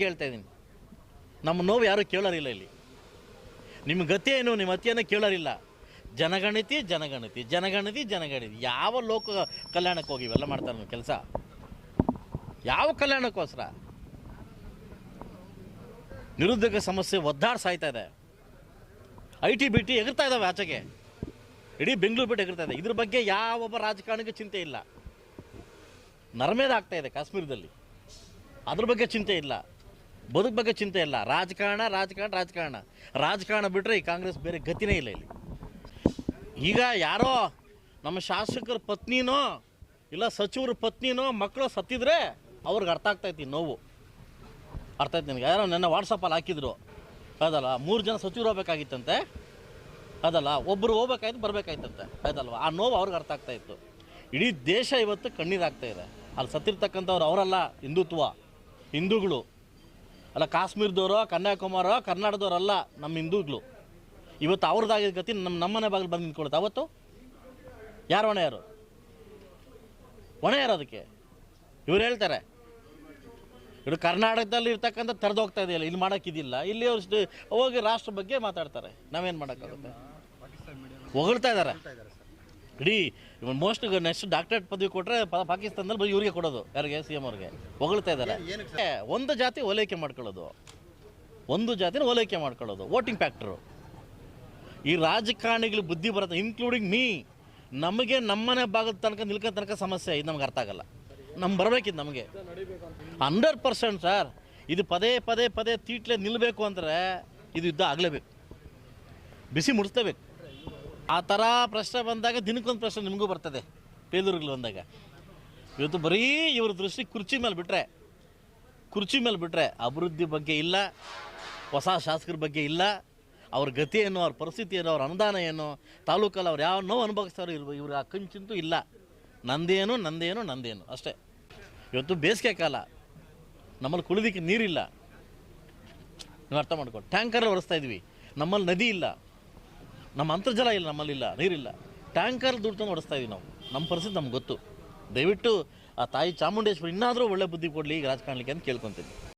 ಹೇಳ್ತಾ ಇದ್ದೀನಿ. ನಮ್ಮ ನೋವು ಯಾರು ಕೇಳೋರಿಲ್ಲ ಇಲ್ಲಿ. ನಿಮ್ಮ ಗತಿ ಏನು ನಿಮ್ಮ ಅತಿಯನ್ನು ಕೇಳೋರಿಲ್ಲ. ಜನಗಣತಿ ಜನಗಣತಿ ಜನಗಣತಿ ಜನಗಣತಿ. ಯಾವ ಲೋಕ ಕಲ್ಯಾಣಕ್ಕೆ ಹೋಗಿ ಇವೆಲ್ಲ ಮಾಡ್ತಾರೆ ನಮ್ಮ ಕೆಲಸ? ಯಾವ ಕಲ್ಯಾಣಕ್ಕೋಸ್ಕರ? ನಿರುದ್ಯೋಗ ಸಮಸ್ಯೆ ಒದ್ದಾಡ್ ಸಾಯ್ತಾ ಇದೆ. ಐ ಟಿ ಬಿ ಟಿ ಎಗರ್ತಾ ಇದ್ದಾವೆ ಆಚೆಗೆ. ಇಡೀ ಬೆಂಗಳೂರು ಬಿಟ್ಟು ಎಗರ್ತಾ ಇದೆ. ಇದ್ರ ಬಗ್ಗೆ ಯಾವೊಬ್ಬ ರಾಜಕಾರಣಿಗೂ ಚಿಂತೆ ಇಲ್ಲ. ನರಮೇದ ಆಗ್ತಾ ಇದೆ ಕಾಶ್ಮೀರದಲ್ಲಿ. ಅದ್ರ ಬಗ್ಗೆ ಚಿಂತೆ ಇಲ್ಲ. ಬದುಕು ಬಗ್ಗೆ ಚಿಂತೆ ಇಲ್ಲ. ರಾಜಕಾರಣ ರಾಜಕಾರಣ ರಾಜಕಾರಣ. ರಾಜಕಾರಣ ಬಿಟ್ಟರೆ ಈ ಕಾಂಗ್ರೆಸ್ ಬೇರೆ ಗತಿನೇ ಇಲ್ಲ ಇಲ್ಲಿ. ಈಗ ಯಾರೋ ನಮ್ಮ ಶಾಸಕರ ಪತ್ನಿನೋ, ಇಲ್ಲ ಸಚಿವರ ಪತ್ನಿನೋ ಮಕ್ಕಳು ಸತ್ತಿದ್ರೆ ಅವ್ರಿಗೆ ಅರ್ಥ ಆಗ್ತೈತಿ ನೋವು. ಅರ್ಥ ಆಯ್ತು ನಿನಗೆ? ಯಾರೋ ನನ್ನ ವಾಟ್ಸಪ್ಪಲ್ಲಿ ಹಾಕಿದ್ರು. ಅದಲ್ಲ ಮೂರು ಜನ ಸಚಿವರು ಹೋಗ್ಬೇಕಾಗಿತ್ತಂತೆ. ಅದಲ್ಲ ಒಬ್ಬರು ಹೋಗ್ಬೇಕಾಯ್ತು, ಬರಬೇಕಾಯ್ತಂತೆ. ಆಯ್ತಲ್ವ ಆ ನೋವು ಅವ್ರಿಗೆ ಅರ್ಥ ಆಗ್ತಾ ಇತ್ತು. ಇಡೀ ದೇಶ ಇವತ್ತು ಕಣ್ಣೀರಾಗ್ತಾ ಇದೆ. ಅಲ್ಲಿ ಸತ್ತಿರ್ತಕ್ಕಂಥವ್ರು ಅವರಲ್ಲ, ಹಿಂದುತ್ವ. ಹಿಂದೂಗಳು. ಅಲ್ಲ ಕಾಶ್ಮೀರದವರು ಕನ್ಯಾಕುಮಾರೋ ಕರ್ನಾಟಕದವರಲ್ಲ ನಮ್ಮ ಹಿಂದೂಗಳು. ಇವತ್ತು ಅವ್ರದ್ದಾಗಿದ್ದ ಗತಿ ನಮ್ಮ ನಮ್ಮನೆ ಬಾಗಿಲು ಬಂದು ನಿಂತ್ಕೊಳುತ್ತೆ. ಅವತ್ತು? ಯಾರು ಹೊಣೆ ಯಾರು? ಹೊಣೆ ಯಾರು ಅದಕ್ಕೆ? ಇವ್ರು ಹೇಳ್ತಾರೆ. ಇವರು ಕರ್ನಾಟಕದಲ್ಲಿ ಇರ್ತಕ್ಕಂಥ ತೆರೆದು ಹೋಗ್ತಾ ಇದೆಯಲ್ಲ ಇಲ್ಲಿ ಮಾಡೋಕ್ಕಿದಿಲ್ಲ ಇಲ್ಲಿ ಅವರು ಹೋಗಿ ರಾಷ್ಟ್ರ ಬಗ್ಗೆ ಮಾತಾಡ್ತಾರೆ. ನಾವೇನು ಮಾಡೋಕ್ಕಾಗುತ್ತೆ? ಹೊಗಳ್ತಾ ಇದ್ದಾರೆ ಇಡೀ ಮೋಸ್ಟ್ ನೆಕ್ಸ್ಟ್ ಡಾಕ್ಟರೇಟ್ ಪದವಿ ಕೊಟ್ಟರೆ ಪಾಕಿಸ್ತಾನದಲ್ಲಿ ಬರೀ ಇವ್ರಿಗೆ ಕೊಡೋದು ಯಾರಿಗೆ ಸಿ ಎಂ ಅವ್ರಿಗೆ. ಹೊಗಳ್ತಾ ಇದ್ದಾರೆ ಒಂದು ಜಾತಿ ಓಲೈಕೆ ಮಾಡ್ಕೊಳ್ಳೋದು. ಒಂದು ಜಾತಿನ ಓಲೈಕೆ ಮಾಡ್ಕೊಳ್ಳೋದು ವೋಟಿಂಗ್ ಫ್ಯಾಕ್ಟ್ರು ಈ ರಾಜಕಾರಣಿಗಳು ಬುದ್ಧಿ ಬರುತ್ತೆ ಇನ್ಕ್ಲೂಡಿಂಗ್ ಮೀ ನಮಗೆ ನಮ್ಮನೆ ಭಾಗದ ತನಕ ನಿಲ್ಕೋ ತನಕ ಸಮಸ್ಯೆ ಇದು ನಮ್ಗೆ ಅರ್ಥ ಆಗಲ್ಲ. ನಮ್ಗೆ ಬರಬೇಕಿದ್ದು ನಮಗೆ. ಹಂಡ್ರೆಡ್ ಪರ್ಸೆಂಟ್ ಸರ್ ಇದು ಪದೇ ಪದೇ ಪದೇ ತೀಟ್ಲೆ ನಿಲ್ಲಬೇಕು ಅಂದರೆ ಇದು ಯುದ್ಧ ಆಗಲೇಬೇಕು. ಬಿಸಿ ಮುಡಿಸ್ಲೇಬೇಕು. ಆ ಥರ ಪ್ರಶ್ನೆ ಬಂದಾಗ ದಿನಕ್ಕೊಂದು ಪ್ರಶ್ನೆ ನಿಮಗೂ ಬರ್ತದೆ ಬೇಲೂರಿಗೆ ಬಂದಾಗ. ಇವತ್ತು ಬರೀ ಇವ್ರ ದೃಷ್ಟಿ ಕುರ್ಚಿ ಮೇಲೆ ಬಿಟ್ಟರೆ ಕುರ್ಚಿ ಮೇಲೆ ಬಿಟ್ಟರೆ ಅಭಿವೃದ್ಧಿ ಬಗ್ಗೆ ಇಲ್ಲ, ಹೊಸ ಶಾಸಕರ ಬಗ್ಗೆ ಇಲ್ಲ, ಅವ್ರ ಗತಿ ಏನು, ಅವ್ರ ಪರಿಸ್ಥಿತಿ ಏನು, ಅವ್ರ ಅನುದಾನ ಏನು, ತಾಲೂಕಲ್ಲಿ ಅವ್ರು ಯಾವ ನೋವು ಅನುಭವಿಸ್ತಾರೋ ಇಲ್ವ ಇವ್ರ ಆ ಕಂಚಿಂತೂ ಇಲ್ಲ. ನಂದೇನು ನಂದೇನು ನಂದೇನು, ಅಷ್ಟೇ. ಇವತ್ತು ಬೇಸಿಗೆ ಕಾಲ, ನಮ್ಮಲ್ಲಿ ಕುಳಿದಿಕ್ಕೆ ನೀರಿಲ್ಲ. ನೀವು ಅರ್ಥ ಮಾಡ್ಕೊಂಡು ಟ್ಯಾಂಕರ್ ಒರೆಸ್ತಾ ಇದ್ವಿ. ನಮ್ಮಲ್ಲಿ ನದಿ ಇಲ್ಲ. ನಮ್ಮ ಅಂತರ್ಜಲ ಇಲ್ಲ, ನಮ್ಮಲ್ಲಿಲ್ಲ, ನೀರಿಲ್ಲ. ಟ್ಯಾಂಕರ್ ದುಡ್ಡು ತಂದು ಓಡಿಸ್ತಾ ಇದೀವಿ ನಾವು. ನಮ್ಮ ಪರಿಸ್ಥಿತಿ ನಮ್ಗೆ ಗೊತ್ತು. ದಯವಿಟ್ಟು ಆ ತಾಯಿ ಚಾಮುಂಡೇಶ್ವರಿ, ಇನ್ನಾದರೂ ಒಳ್ಳೆ ಬುದ್ಧಿ ಕೊಡಲಿ ಈಗ ರಾಜಕಾರಣಕ್ಕೆ ಅಂತ ಕೇಳ್ಕೊತೀನಿ.